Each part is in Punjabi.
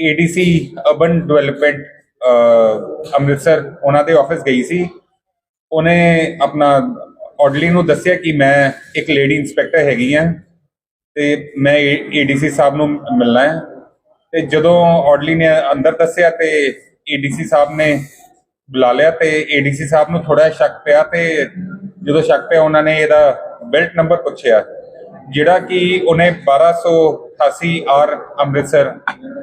ਏਡੀਸੀ ਅਰਬਨ ਡਿਵੈਲਪਮੈਂਟ ਅੰਮ੍ਰਿਤਸਰ, ਉਹਨਾਂ ਦੇ ਆਫਿਸ ਗਈ ਸੀ। ਉਹਨੇ ਆਪਣਾ ਆਰਡਰਲੀ ਨੂੰ ਦੱਸਿਆ ਕਿ ਮੈਂ ਇੱਕ ਲੇਡੀ ਇੰਸਪੈਕਟਰ ਹੈਗੀ ਆ ਤੇ ਮੈਂ ਏਡੀਸੀ ਸਾਹਿਬ ਨੂੰ ਮਿਲਣਾ ਹੈ ਤੇ ਜਦੋਂ ਆਰਡਰਲੀ ਨੇ ਅੰਦਰ ਦੱਸਿਆ ਤੇ ਏਡੀਸੀ ਸਾਹਿਬ ਨੇ ਬੁਲਾ ਲਿਆ ਤੇ ਏਡੀਸੀ ਸਾਹਿਬ ਨੂੰ ਥੋੜਾ ਸ਼ੱਕ ਪਿਆ ਤੇ ਜਦੋਂ ਸ਼ੱਕ ਪਿਆ ਉਹਨਾਂ ਨੇ ਇਹਦਾ ਬੈਲਟ ਨੰਬਰ ਪੁੱਛਿਆ, ਜਿਹੜਾ ਕਿ ਉਹਨੇ 1288 ਆਰ ਅੰਮ੍ਰਿਤਸਰ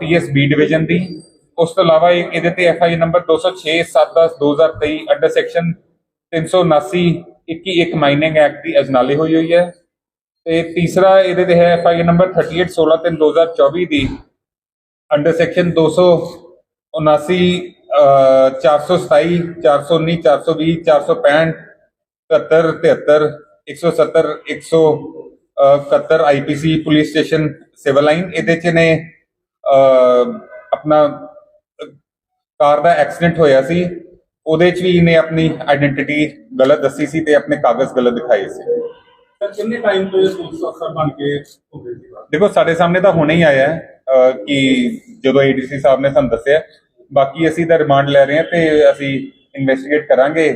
ਪੀਐਸਬੀ ਡਿਵੀਜ਼ਨ ਦੀ। ਉਸ ਤੋਂ ਇਲਾਵਾ ਇੱਕ ਇਹਦੇ ਤੇ FI number 206 710 2023 under section 379 21 mining act ਦੀ ਅਜਨਾਲੀ ਹੋਈ ਹੋਈ ਹੈ। ਤੇ ਤੀਸਰਾ ਇਹਦੇ ਤੇ ਹੈ ਐਫਆਈ ਨੰਬਰ 38 16 3 2024 ਦੀ under section 279 427 419 420 465 71 73 170 171 IPC police station civil line. ਇਹਦੇ ਚ ਨੇ ਆਪਣਾ ਕਾਰ ਦਾ ਐਕਸੀਡੈਂਟ ਹੋਇਆ ਸੀ ਉਹਦੇ ਚ ਵੀ ਇਹਨੇ ਆਪਣੀ ਆਇਡੈਂਟੀਟੀ ਗਲਤ ਦੱਸੀ ਸੀ ਤੇ ਆਪਣੇ ਕਾਗਜ਼ ਗਲਤ ਦਿਖਾਏ ਸੀ। ਸਰ ਕਿੰਨੇ ਟਾਈਮ ਤੋਂ ਇਹ ਪੁਲਿਸ ਅਫਸਰ ਬਣ ਕੇ ਹੁੰਦੇ ਸੀ? ਦੇਖੋ ਸਾਡੇ ਸਾਹਮਣੇ ਤਾਂ ਹੁਣੇ ਹੀ ਆਇਆ ਹੈ ਕਿ ਜਦੋਂ ਏਡੀਸੀ ਸਾਹਿਬ ਨੇ ਸਾਨੂੰ ਦੱਸਿਆ। ਬਾਕੀ ਅਸੀਂ ਤਾਂ ਰਿਮਾਂਡ ਲੈ ਰਹੇ ਹਾਂ ਤੇ ਅਸੀਂ ਇਨਵੈਸਟੀਗੇਟ ਕਰਾਂਗੇ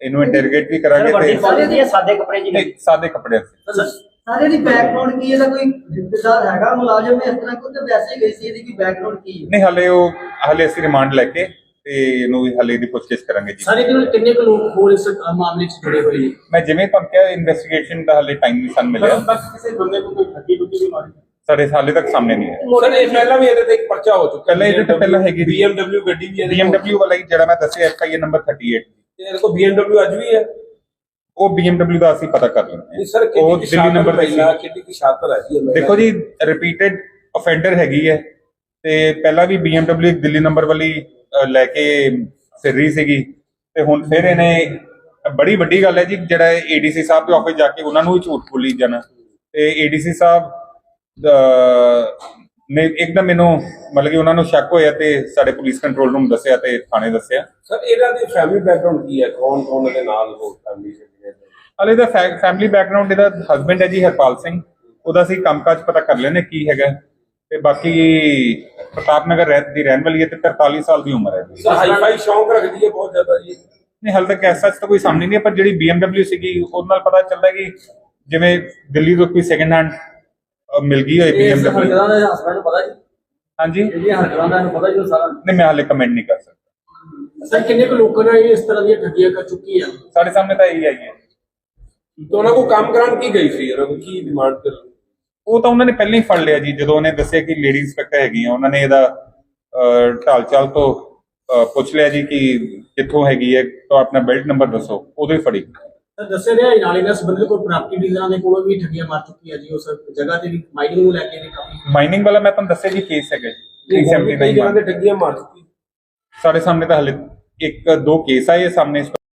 ਇਹਨੂੰ ਇੰਟਰੋਗੇਟ ਵੀ ਕਰਾਂਗੇ ਤੇ ਸਾਦੇ ਕੱਪੜੇ ਜੀ ਨਹੀਂ, ਸਾਦੇ ਕੱਪੜਿਆਂ 'ਚ ਸਾਰੇ ਦੀ ਬੈਕਗ੍ਰਾਉਂਡ ਕੀ ਇਹਦਾ ਕੋਈ ਰਿਸ਼ਤੇਦਾਰ ਹੈਗਾ ਮੁਲਾਜ਼ਮ ਇਸ ਤਰ੍ਹਾਂ ਕੋਈ ਤੇ ਵੈਸੇ ਹੀ ਗਈ ਸੀ ਇਹਦੀ ਕੀ ਬੈਕਗ੍ਰਾਉਂਡ ਕੀ ਹੈ? ਨਹੀਂ ਹਲੇ ਉਹ ਹਲੇ ਅਸੀਂ ਰਿਮਾਂਡ ਲੈ ਕੇ ਤੇ ਇਹਨੂੰ ਵੀ ਹਲੇ ਦੀ ਪੁੱਛਗਿੱਛ ਕਰਾਂਗੇ ਜੀ। ਸਾਰੇ ਦਿਨ ਕਿੰਨੇ ਕੁ ਲੋਕ ਹੋਰ ਇਸ ਅ, ਮਾਮਲੇ 'ਚ ਜੁੜੇ ਹੋਏ ਨੇ? ਮੈਂ ਜਿਵੇਂ ਤੁਹਾਨੂੰ ਕਿਹਾ ਇਨਵੈਸਟੀਗੇਸ਼ਨ ਦਾ ਹਲੇ ਟਾਈਮ ਨਹੀਂ ਸਾਨੂੰ ਮਿਲਿਆ। ਸਰ ਬਸ ਕਿਸੇ ਬੰਦੇ ਨੂੰ ਕੋਈ ਠੱਗੀ ਟੁੱਗੀ ਵੀ ਮਾਰੀ? ਸਾਡੇ ਹਾਲੇ ਤੱਕ ਸਾਹਮਣੇ ਨਹੀਂ ਆਇਆ ਸਰ ਇਹ ਪਹਿਲਾਂ ਵੀ ਇਹਦੇ ਤੇ ਇੱਕ ਪਰਚਾ ਹੋ ਚੁੱਕਾ ਪਹਿਲਾਂ ਇਹਦੇ ਤੇ ਪਹਿਲਾਂ ਹੈਗੀ। BMW ਗੱਡੀ ਵੀ BMW ਵਾਲਾ ਹੀ ਜਿਹੜਾ ਮੈਂ ਦੱਸਿਆ ਐਫਆਈਏ ਨੰਬਰ 38 ਤੇ ਇਹਦੇ ਕੋਲ BMW ਅੱਜ ਵੀ ਹੈ। ਉਹ BMW ਦਾ ਅਸੀਂ ਪਤਾ ਕਰ ਲੈਂਦੇ ਸਰ ਉਹ ਕਿੰਨੀ ਦਿੱਲੀ ਨੰਬਰ ਤੇ ਸੀ। ਕਿੰਨੀ ਕੀ ਸ਼ਾਤਰ ਹੈ? ਜੀ ਇਹ ਦੇਖੋ ਜੀ ਰਿਪੀਟਡ ਅਫੈਂਡਰ ਹੈਗੀ ਹੈ। ਤੇ ਪਹਿਲਾਂ ਵੀ BMW ਇੱਕ ਦਿੱਲੀ ਨੰਬਰ ਵਾਲੀ ਲੈ ਕੇ ਫਿਰ ਰਹੀ ਸੀਗੀ। ਤੇ ਹੁਣ ਫਿਰ ਇਹਨੇ ਬੜੀ ਵੱਡੀ ਗੱਲ ਹੈ ਜੀ ਜਿਹੜਾ ਏਡੀਸੀ ਸਾਹਿਬ ਦੇ ਆਫਿਸ ਜਾ ਕੇ ਉਹਨਾਂ ਨੂੰ ਹੀ ਝੂਠ ਬੋਲੀ ਜਾਣਾ। ਤੇ ਏਡੀਸੀ ਸਾਹਿਬ ਨੇ ਇੱਕਦਮ ਮੈਨੂੰ ਮਤਲਬ ਕਿ ਉਹਨਾਂ ਨੂੰ ਸ਼ੱਕ ਹੋਇਆ ਤੇ ਸਾਡੇ ਪੁਲਿਸ ਕੰਟਰੋਲ ਰੂਮ ਦੱਸਿਆ ਤੇ ਥਾਣੇ ਦੱਸਿਆ। ਸਰ ਇਹਨਾਂ ਦੀ ਫੈਮਿਲੀ ਬੈਕਗ੍ਰਾਉਂਡ ਕੀ ਹੈ? ਕੌਣ ਕੌਣ ਇਹਦੇ ਨਾਲ ਹੋ ਫੈਮਿਲੀ ਚ? ਹਲੇ ਦਾ ਫੈਮਿਲੀ ਬੈਕਗ੍ਰਾਉਂਡ ਇਹਦਾ ਹਸਬੰਡ ਹੈ ਜੀ ਹਰਪਾਲ ਸਿੰਘ। ਉਹਦਾ ਅਸੀਂ ਕੰਮਕਾਜ ਪਤਾ ਕਰ ਲੈਨੇ ਕੀ ਹੈਗਾ। ਤੇ ਬਾਕੀ ਪ੍ਰਤਾਪ ਨਗਰ ਰਹਿ ਦੀ ਰਹਿਣ ਵਾਲੀ ਹੈ ਤੇ 43 ਸਾਲ ਦੀ ਉਮਰ ਹੈ ਜੀ। ਸਰ ਹਾਈ ਫਾਈ ਸ਼ੌਂਕ ਰੱਖਦੀ ਹੈ ਬਹੁਤ ਜ਼ਿਆਦਾ ਜੀ। ਨਹੀਂ ਹਾਲੇ ਤੱਕ ਐਸਾ ਤਾਂ ਕੋਈ ਸਾਹਮਣੇ ਨਹੀਂ ਹੈ ਪਰ ਜਿਹੜੀ BMW ਸੀਗੀ ਉਹਦੇ ਨਾਲ ਪਤਾ ਚੱਲਦਾ ਕਿ ਜਿਵੇਂ ਦਿੱਲੀ ਤੋਂ ਕੋਈ ਸੈਕੰਡ ਹੈਂਡ ਮਿਲ ਗਈ ਹੋਏ BMW ਹਰਕਤਾਂ ਦਾ ਹਸਬੰਡ ਨੂੰ ਪਤਾ ਜੀ? ਹਾਂਜੀ? ਇਹਦੀਆਂ ਹਰਕਤਾਂ ਦਾ ਇਹਨੂੰ ਪਤਾ ਜੀ ਸਾਰਾ? ਨਹੀਂ ਮੈਂ ਹਾਲੇ ਕਮੈਂਟ ਨਹੀਂ ਕਰ ਸਕਦਾ। ਸਰ ਕਿੰਨੇ ਕੁ ਲੋਕਾਂ ਨੇ ਇਸ ਤਰ੍ਹਾਂ ਦੀਆਂ ਠੱਗੀਆਂ ਕਰ ਚੁੱਕੀ ਆ? ਸਾਡੇ ਸਾਹਮਣੇ ਤਾਂ ਇਹੀ ਆਈ ਹੈ ਤਾਂ ਉਹਨਾਂ ਕੋ ਕੰਮ ਕਰਾਉਣ ਕੀ ਗਈ ਸੀ? ਉਹਨਾਂ ਕੋ ਕੀ ਡਿਮਾਂਡ ਕਰ ਉਹ ਤਾਂ ਉਹਨਾਂ ਨੇ ਪਹਿਲਾਂ ਹੀ ਫੜ ਲਿਆ ਜੀ ਜਦੋਂ ਉਹਨੇ ਦੱਸਿਆ ਕਿ ਲੇਡੀ ਇੰਸਪੈਕਟਰ ਹੈਗੀ ਆ ਉਹਨਾਂ ਨੇ ਇਹਦਾ ਢਾਲ ਚਾਲ ਤੋਂ ਪੁੱਛ ਲਿਆ ਜੀ ਕਿ ਕਿੱਥੋਂ ਹੈਗੀ ਹੈ ਤਾਂ ਆਪਣਾ ਬੈਲਟ ਨੰਬਰ ਦੱਸੋ ਉਦੋਂ ਹੀ ਫੜੀ ਦੱਸਿਆ ਰਿਹਾ ਨਾਲ ਇਹਨਾਂ ਸੰਬੰਧਿਤ ਕੋਈ ਪ੍ਰਾਪਰਟੀ ਡੀਲਰਾਂ ਦੇ ਕੋਲੋਂ ਵੀ ਠੱਗੀਆਂ ਮਾਰ ਚੁੱਕੀ ਆ ਜੀ ਉਸ ਜਗ੍ਹਾ ਤੇ ਵੀ ਮਾਈਨਿੰਗ ਨੂੰ ਲੈ ਕੇ ਵੀ ਕਾਫੀ ਮਾਈਨਿੰਗ ਵਾਲਾ ਮੈਂ ਤੁਹਾਨੂੰ ਦੱਸਿਆ ਜੀ ਕੇਸ ਹੈਗਾ ਜੀ 379 ਕਈ ਜਗ੍ਹਾ ਤੇ ਠੱਗੀਆਂ ਮਾਰ ਚੁੱਕੀ। ਸਾਡੇ ਸਾਹਮਣੇ ਤਾਂ ਹਲੇ ਇੱਕ ਦੋ ਕੇਸ ਆਏ ਸਾਹਮਣੇ